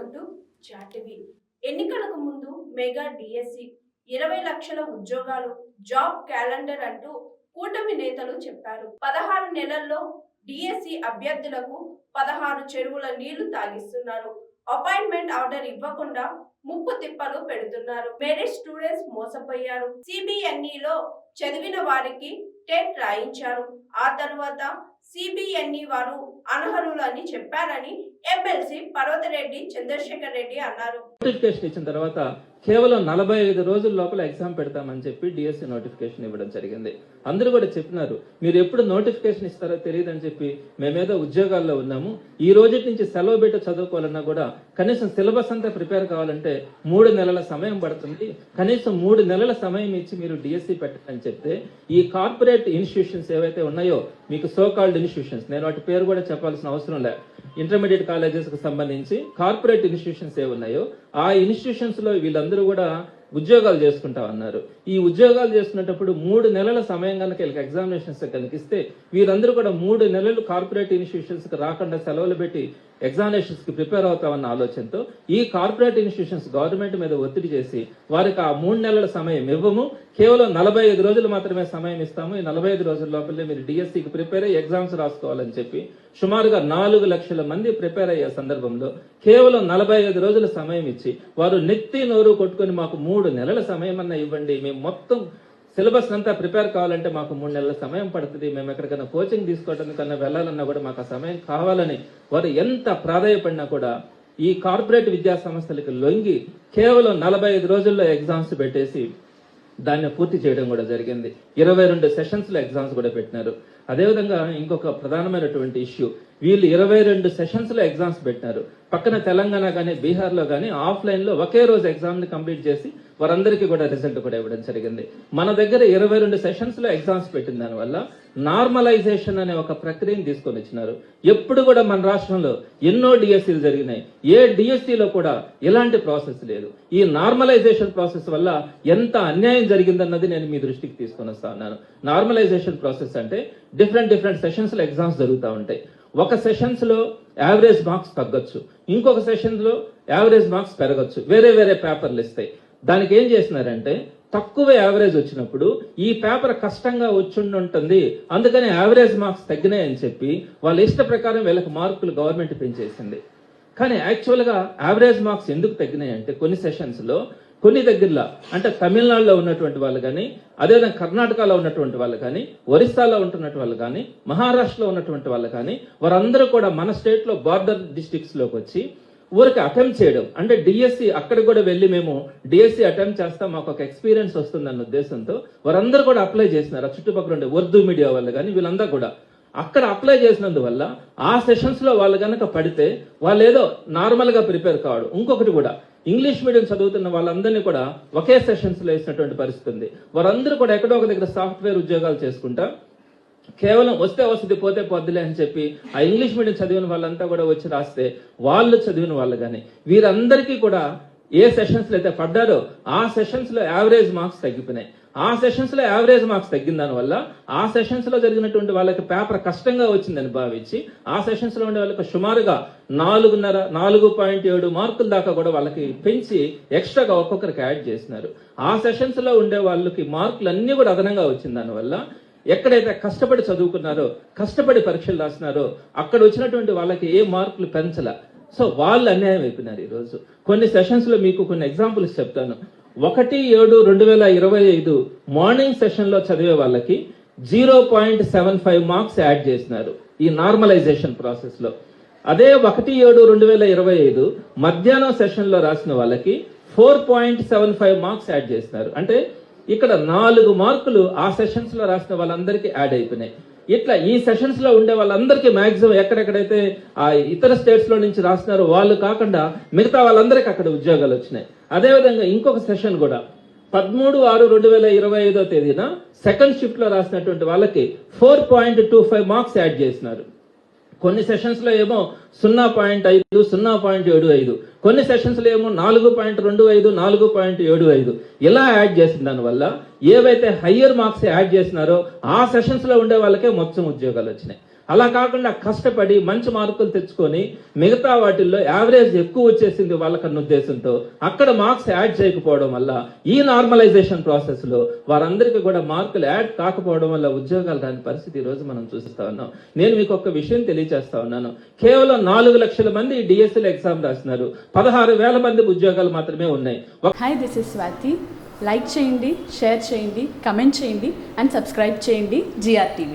Welcome to చాటివి ఎన్నికలకు ముందు mega DSC ఇరవై లక్షల ఉద్యోగాలు జాబ్ క్యాలెండర్ అంటూ కూటమి నేతలు చెప్పారు. పదహారు నెలల్లో డిఎస్సి అభ్యర్థులకు పదహారు చెరువుల నీళ్ళు తాగిస్తున్నారు. అపాయింట్మెంట్ ఆర్డర్ ఇవ్వకుండా ముప్పు తిప్పలు పెడుతున్నారు. Merit students మోసపోయారు. సిబిఎన్ఈలో చదివిన వారికి టెట్ రాయించారు. ఆ తర్వాత సిబిఎన్ఈ వారు అనర్హులని చెప్పారని ఎమ్మెల్సీ పర్వతరెడ్డి చంద్రశేఖర్ రెడ్డి అన్నారు. ఇచ్చిన తర్వాత కేవలం నలభై ఐదు రోజుల లోపల ఎగ్జామ్ పెడతామని చెప్పి డిఎస్సి నోటిఫికేషన్ ఇవ్వడం జరిగింది. అందరూ కూడా చెప్పినారు మీరు ఎప్పుడు నోటిఫికేషన్ ఇస్తారో తెలియదని చెప్పి మేమేదో ఉద్యోగాల్లో ఉన్నాము. ఈ రోజు నుంచి సెలవు పెట్టి చదువుకోవాలన్నా కూడా కనీసం సిలబస్ అంతా ప్రిపేర్ కావాలంటే మూడు నెలల సమయం పడుతుంది. కనీసం మూడు నెలల సమయం ఇచ్చి మీరు డిఎస్సి పెట్టాలని చెప్తే ఈ కార్పొరేట్ ఇన్స్టిట్యూషన్స్ ఏవైతే ఉన్నాయో మీకు సో కాల్డ్ ఇన్స్టిట్యూషన్స్ నేను వాటి పేరు కూడా చెప్పాల్సిన అవసరం లే. ఇంటర్మీడియట్ కాలేజెస్కి సంబంధించి కార్పొరేట్ ఇన్స్టిట్యూషన్స్ ఏ ఉన్నాయో ఆ ఇన్స్టిట్యూషన్స్లో వీళ్ళందరూ కూడా ఉద్యోగాలు చేసుకుంటా ఉన్నారు. ఈ ఉద్యోగాలు చేస్తున్నప్పుడు మూడు నెలల సమయం కనుక వీళ్ళకి ఎగ్జామినేషన్స్ కనిపిస్తే వీరందరూ కూడా మూడు నెలలు కార్పొరేట్ ఇన్స్టిట్యూషన్స్కి రాకుండా సెలవులు పెట్టి ఎగ్జామినేషన్స్కి ప్రిపేర్ అవుతామన్న ఆలోచనతో ఈ కార్పొరేట్ ఇన్స్టిట్యూషన్స్ గవర్నమెంట్ మీద ఒత్తిడి చేసి వారికి ఆ మూడు నెలల సమయం ఇవ్వము. కేవలం నలభై ఐదు రోజులు మాత్రమే సమయం ఇస్తాము. ఈ నలభై ఐదు రోజుల లోపలే మీరు డిఎస్సికి ప్రిపేర్ అయ్యి ఎగ్జామ్స్ రాసుకోవాలని చెప్పి సుమారుగా నాలుగు లక్షల మంది ప్రిపేర్ అయ్యే సందర్భంలో కేవలం నలభై ఐదు రోజుల సమయం ఇచ్చి వారు నెత్తి నోరు కొట్టుకొని మాకు మూడు నెలల సమయం అన్న ఇవ్వండి. మేము మొత్తం సిలబస్ అంతా ప్రిపేర్ కావాలంటే మాకు మూడు నెలల సమయం పడుతుంది. మేము ఎక్కడికైనా కోచింగ్ తీసుకోవడం కన్నా వెళ్ళాలన్నా కూడా మాకు ఆ సమయం కావాలని వారు ఎంత ప్రాధాయపడినా కూడా ఈ కార్పొరేట్ విద్యా సంస్థలకు లొంగి కేవలం నలభై ఐదు రోజుల్లో ఎగ్జామ్స్ పెట్టేసి దాన్ని పూర్తి చేయడం కూడా జరిగింది. ఇరవై రెండు సెషన్స్లో ఎగ్జామ్స్ కూడా పెట్టినారు. అదేవిధంగా ఇంకొక ప్రధానమైనటువంటి ఇష్యూ వీళ్ళు ఇరవై రెండు సెషన్స్లో ఎగ్జామ్స్ పెట్టినారు. పక్కన తెలంగాణ కానీ బీహార్లో కానీ ఆఫ్లైన్లో ఒకే రోజు ఎగ్జామ్ని కంప్లీట్ చేసి వారందరికీ కూడా రిజల్ట్ కూడా ఇవ్వడం జరిగింది. మన దగ్గర ఇరవై రెండు సెషన్స్లో ఎగ్జామ్స్ పెట్టిన దానివల్ల నార్మలైజేషన్ అనే ఒక ప్రక్రియను తీసుకొని వచ్చినారు. ఎప్పుడు కూడా మన రాష్ట్రంలో ఎన్నో డిఎస్సీలు జరిగినాయి. ఏ డిఎస్సీలో కూడా ఇలాంటి ప్రాసెస్ లేదు. ఈ నార్మలైజేషన్ ప్రాసెస్ వల్ల ఎంత అన్యాయం జరిగిందన్నది నేను మీ దృష్టికి తీసుకొని వస్తా ఉన్నాను. నార్మలైజేషన్ ప్రాసెస్ అంటే డిఫరెంట్ డిఫరెంట్ సెషన్స్లో ఎగ్జామ్స్ జరుగుతూ ఉంటాయి. ఒక సెషన్స్లో యావరేజ్ మార్క్స్ తగ్గొచ్చు. ఇంకొక సెషన్స్లో యావరేజ్ మార్క్స్ పెరగచ్చు. వేరే వేరే పేపర్లు ఇస్తాయి. దానికి ఏం చేసినారంటే తక్కువ యావరేజ్ వచ్చినప్పుడు ఈ పేపర్ కష్టంగా వచ్చుండి ఉంటుంది అందుకని యావరేజ్ మార్క్స్ తగ్గినాయని చెప్పి వాళ్ళ ఇష్ట ప్రకారం వీళ్ళకి మార్కులు గవర్నమెంట్ పెంచేసింది. కానీ యాక్చువల్గా యావరేజ్ మార్క్స్ ఎందుకు తగ్గినాయి అంటే కొన్ని సెషన్స్లో కొన్ని దగ్గరలో అంటే తమిళనాడులో ఉన్నటువంటి వాళ్ళు కానీ అదేవిధంగా కర్ణాటకలో ఉన్నటువంటి వాళ్ళు కానీ ఒరిస్సాలో ఉంటున్నటువంటి వాళ్ళు కానీ మహారాష్ట్రలో ఉన్నటువంటి వాళ్ళు కానీ వారందరూ కూడా మన స్టేట్లో బార్డర్ డిస్టిక్స్లోకి వచ్చి ఊరికి అటెంప్ట్ చేయడం. అంటే డిఎస్సి అక్కడ కూడా వెళ్ళి మేము డిఎస్సి అటెంప్ట్ చేస్తాం మాకు ఒక ఎక్స్పీరియన్స్ వస్తుందన్న ఉద్దేశంతో. వారందరూ కూడా అప్లై చేసినారు. ఆ చుట్టుపక్కల ఉండే ఉర్దూ మీడియా వాళ్ళు కానీ వీళ్ళందరూ కూడా. అక్కడ అప్లై చేసినందువల్ల ఆ సెషన్స్లో వాళ్ళు కనుక పడితే వాళ్ళు ఏదో నార్మల్గా ప్రిపేర్ కావడం. ఇంకొకటి కూడా ఇంగ్లీష్ మీడియం చదువుతున్న వాళ్ళందరినీ కూడా ఒకే సెషన్స్లో వేసినటువంటి పరిస్థితి ఉంది. వారందరూ కూడా ఎక్కడో ఒక దగ్గర సాఫ్ట్వేర్ ఉద్యోగాలు చేసుకుంటా కేవలం వస్తే వస్తుంది పోతే పోద్దులే అని చెప్పి ఆ ఇంగ్లీష్ మీడియం చదివిన వాళ్ళంతా కూడా వచ్చి రాస్తే వాళ్ళు చదివిన వాళ్ళు కానీ వీరందరికీ కూడా ఏ సెషన్స్లో అయితే పడ్డారో ఆ సెషన్స్లో యావరేజ్ మార్క్స్ తగ్గిపోయినాయి. ఆ సెషన్స్లో యావరేజ్ మార్క్స్ తగ్గిన దానివల్ల ఆ సెషన్స్లో జరిగినటువంటి వాళ్ళకి పేపర్ కష్టంగా వచ్చిందని భావించి ఆ సెషన్స్లో ఉండే వాళ్ళకి సుమారుగా నాలుగున్నర నాలుగు పాయింట్ ఏడు మార్కుల దాకా కూడా వాళ్ళకి పెంచి ఎక్స్ట్రాగా ఒక్కొక్కరికి యాడ్ చేసినారు. ఆ సెషన్స్లో ఉండే వాళ్ళకి మార్కులు అన్నీ కూడా అదనంగా వచ్చిన దానివల్ల ఎక్కడైతే కష్టపడి చదువుకున్నారో కష్టపడి పరీక్షలు రాసినారో అక్కడ వచ్చినటువంటి వాళ్ళకి ఏ మార్కులు పెంచల. సో వాళ్ళు అన్యాయం అయిపోయినారు ఈరోజు. కొన్ని సెషన్స్లో మీకు కొన్ని ఎగ్జాంపుల్స్ చెప్తాను. ఒకటి ఏడు రెండు వేల ఇరవై ఐదు మార్నింగ్ సెషన్లో చదివే వాళ్ళకి zero point seven five marks add చేసినారు ఈ నార్మలైజేషన్ ప్రాసెస్లో అదే ఒకటి ఏడు రెండు వేల ఇరవై ఐదు మధ్యాహ్నం సెషన్లో రాసిన వాళ్ళకి four point seven five marks add చేసినారు. అంటే ఇక్కడ నాలుగు మార్కులు ఆ సెషన్స్లో రాసిన వాళ్ళందరికీ యాడ్ అయిపోయినాయి. ఇట్లా ఈ సెషన్స్లో ఉండే వాళ్ళందరికీ మాక్సిమం ఎక్కడెక్కడైతే ఆ ఇతర స్టేట్స్లో నుంచి రాస్తున్నారో వాళ్ళు కాకుండా మిగతా వాళ్ళందరికీ అక్కడ ఉద్యోగాలు వచ్చినాయి. అదేవిధంగా ఇంకొక సెషన్ కూడా. పదమూడు ఆరు రెండు వేల ఇరవై ఐదో తేదీన సెకండ్ షిఫ్ట్లో రాసినటువంటి వాళ్ళకి four point two five marks add చేసినారు. కొన్ని సెషన్స్లో ఏమో సున్నా పాయింట్ ఐదు సున్నా పాయింట్ ఏడు ఐదు. కొన్ని సెషన్స్లో ఏమో నాలుగు పాయింట్ రెండు ఐదు నాలుగు పాయింట్ ఏడు ఐదు. ఇలా యాడ్ చేసిన దానివల్ల ఏవైతే హయ్యర్ మార్క్స్ యాడ్ చేసినారో ఆ సెషన్స్లో ఉండే వాళ్ళకే మొత్తం ఉద్యోగాలు వచ్చినాయి. అలా కాకుండా కష్టపడి మంచి మార్కులు తెచ్చుకొని మిగతా వాటిల్లో యావరేజ్ ఎక్కువ వచ్చేసింది వాళ్ళకన్న ఉద్దేశంతో అక్కడ మార్క్స్ యాడ్ చేయకపోవడం వల్ల ఈ నార్మలైజేషన్ ప్రాసెస్లో వారందరికీ కూడా మార్కులు యాడ్ కాకపోవడం వల్ల ఉద్యోగాలు రాని పరిస్థితి ఈ రోజు మనం చూస్తా ఉన్నాం. నేను మీకు ఒక విషయం తెలియజేస్తా ఉన్నాను. కేవలం నాలుగు లక్షల మంది డిఎస్ఎల్ ఎగ్జామ్ రాస్తున్నారు. పదహారు వేల మంది ఉద్యోగాలు మాత్రమే ఉన్నాయి. Hi this is Swathi like చేయండి షేర్ చేయండి కమెంట్ చేయండి అండ్ సబ్స్క్రైబ్ చేయండి జిఆర్ టీవీ